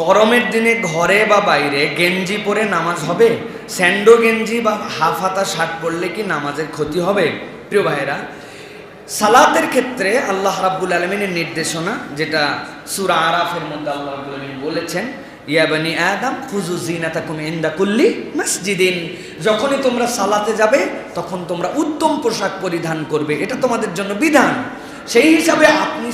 গরমের দিনে ঘরে বা বাইরে গেঞ্জি পরে নামাজ হবে, স্যান্ডো গেঞ্জি বা হাফ হাতা শার্ট পরলে কি নামাজের ক্ষতি হবে? প্রিয় ভাইয়েরা, সালাতের ক্ষেত্রে আল্লাহ রাব্বুল আলমিনের নির্দেশনা, যেটা সুরা আরাফের মধ্যে আল্লাহ রাব্বুল আলমিন বলেছেন ইয়াবানি আদম ফুজু জিনাতাকুম ইন্দা কুল্লি মসজিদিন। যখনই তোমরা সালাতে যাবে, তখন তোমরা উত্তম পোশাক পরিধান করবে। এটা তোমাদের জন্য বিধান। সেই হিসাবে আপনি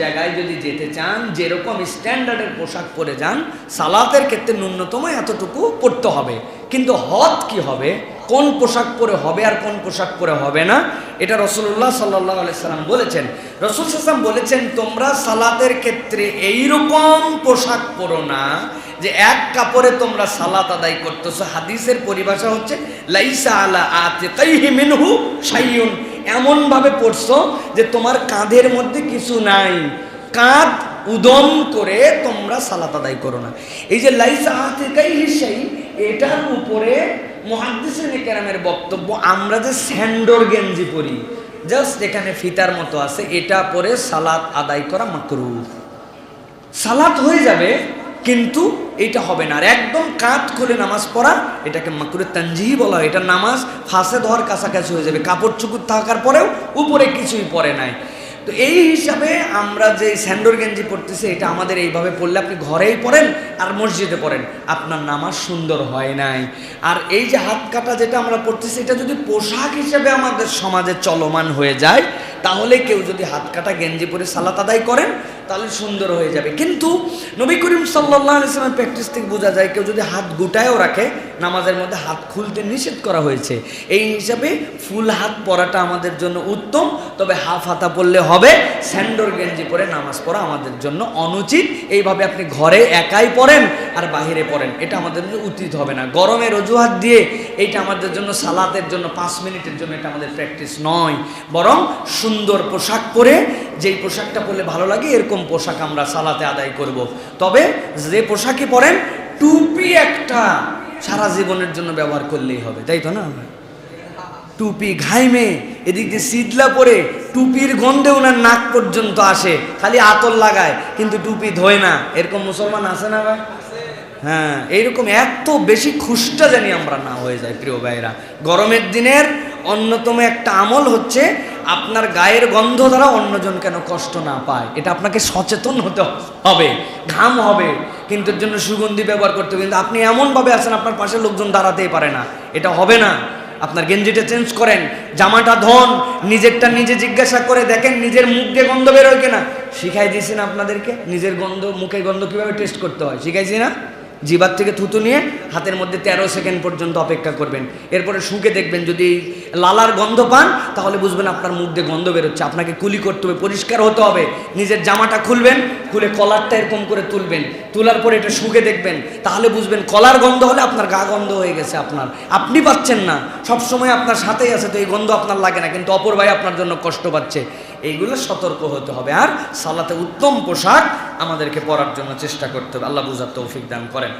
জায়গায় যদি যেতে চান, যেরকম স্ট্যান্ডার্ডের পোশাক পরে যান, সালাতের ক্ষেত্রে ন্যূনতম এতটুকু পড়তে হবে। কিন্তু হদ কি হবে? কোন পোশাক পরে হবে আর কোন পোশাক পরে হবে না? এটা রসুল্লাহ সাল্লাহ সাল্লাম বলেছেন। রসুল সাল্লাম বলেছেন, তোমরা সালাতের ক্ষেত্রে এইরকম পোশাক পরো না যে এক কাপড়ে তোমরা সালাত আদায় করতেছো। হাদিসের পরিভাষা হচ্ছে, লাইসা আলা আতে মিনহু সাইয়ুন এমন ভাবে পড়ছো যে তোমার কাঁধের মধ্যে কিছু নাই। কাঁধ উদম করে তোমরা সালাত আদায় করো না। এই যে লাইসা আতে কাইহি সাই এটার উপরে মহাদ্দিসিন কেরামের বক্তব্য, আমরা যে স্যান্ডোর গেঞ্জি পরি, জাস্ট এখানে ফিতার মতো আছে, এটা পরে সালাত আদায় করা মাকরু সালাত হয়ে যাবে কিন্তু এটা হবে না। আর একদম কাত খুলে নামাজ পড়া, এটাকে মাকুরে তানজিহি বলা হয়। এটা নামাজ ফাঁসে ধোয়ার কাছাকাছি হয়ে যাবে। কাপড় চুকুর থাকার পরেও উপরে কিছুই পরে নাই। তো এই হিসাবে আমরা যে স্যান্ডোর গেঞ্জি পড়তেছি এটা আমাদের এইভাবে পড়লে আপনি ঘরেই পড়েন আর মসজিদে পড়েন আপনার নামাজ সুন্দর হয় নাই। আর এই যে হাত কাটা যেটা আমরা পড়তেছি এটা যদি পোশাক হিসেবে আমাদের সমাজে চলমান হয়ে যায়, তাহলে কেউ যদি হাত কাটা গেঞ্জি পরে সালাত আদায় করেন তাহলে সুন্দর হয়ে যাবে। কিন্তু নবী করিম সাল্লাহ ইসলামের প্র্যাকটিস থেকে বোঝা যায় কেউ যদি হাত গুটায়ও রাখে, নামাজের মধ্যে হাত খুলতে নিষেধ করা হয়েছে। এই হিসাবে ফুল হাত পরাটা আমাদের জন্য উত্তম, তবে হাফ হাতা পরলে হবে, স্যান্ডোর গেঞ্জি পরে নামাজ পড়া আমাদের জন্য অনুচিত। এইভাবে আপনি ঘরে একাই পড়েন আর বাহিরে পড়েন এটা আমাদের জন্য উচিত হবে না। গরমের অজুহাত দিয়ে এইটা আমাদের জন্য সালাতের জন্য পাঁচ মিনিটের জন্য এটা আমাদের প্র্যাকটিস নয়। বরং সুন্দর পোশাক পরে, যেই পোশাকটা পরলে ভালো লাগে, এরকম পোশাক আমরা সালাতে আদায় করব। তবে যে পোশাকই পরেন, টুপি একটা সারা জীবনের জন্য ব্যবহার করলেই হবে, তাই তো না? টুপি ঘাইমে, এদিক দিয়ে সিদলা পরে টুপির গন্ধে ওনার নাক পর্যন্ত আসে, খালি আতর লাগায়, কিন্তু টুপি ধোয় না। এরকম মুসলমান আছে না ভাই? হ্যাঁ এইরকম এত বেশি খুশটা জানি আমরা না হয়ে যায়, প্রিয় ভাইরা গরমের দিনের অন্যতম একটা আমল হচ্ছে আপনার গায়ের গন্ধ দ্বারা অন্যজন কেন কষ্ট না পায়? এটা আপনাকে সচেতন হতে হবে, ঘাম হবে, কিন্তু এর জন্য সুগন্ধি ব্যবহার করতে হবে। কিন্তু আপনি এমনভাবে আছেন, আপনার পাশে লোকজন দাঁড়াতেই পারে না। এটা হবে না। আপনার গেঞ্জিটা চেঞ্জ করেন, জামাটা ধন, নিজেরটা নিজে জিজ্ঞাসা করে দেখেন নিজের মুখ দিয়ে গন্ধ বেরোয় কিনা। শিখাই দিয়েছি না আপনাদেরকে, নিজের গন্ধ, মুখের গন্ধ কীভাবে টেস্ট করতে হয়? শিখাইছি না? জিবার থেকে থুতু নিয়ে হাতের মধ্যে তেরো সেকেন্ড পর্যন্ত অপেক্ষা করবেন। এরপরে শুকে দেখবেন যদি লালার গন্ধ পান, তাহলে বুঝবেন আপনার মুখ দিয়ে গন্ধ বেরোচ্ছে। আপনাকে কুলি করতে হবে, পরিষ্কার হতে হবে। নিজের জামাটা খুলবেন, খুলে কলারটা এরকম করে তুলবেন। তোলার পরে এটা শুকে দেখবেন, তাহলে বুঝবেন কলার গন্ধ হলে আপনার গা গন্ধ হয়ে গেছে আপনার। আপনি পাচ্ছেন না। সব সময় আপনার সাথেই আছে, তো এই গন্ধ আপনার লাগে না, কিন্তু অপর ভাই আপনার জন্য কষ্ট পাচ্ছে। এইগুলো সতর্ক হতে হবে। আর সালাতে উত্তম পোশাক আমাদেরকে পরার জন্য চেষ্টা করতে হবে। আল্লাহ বুঝার তৌফিক দান করেন।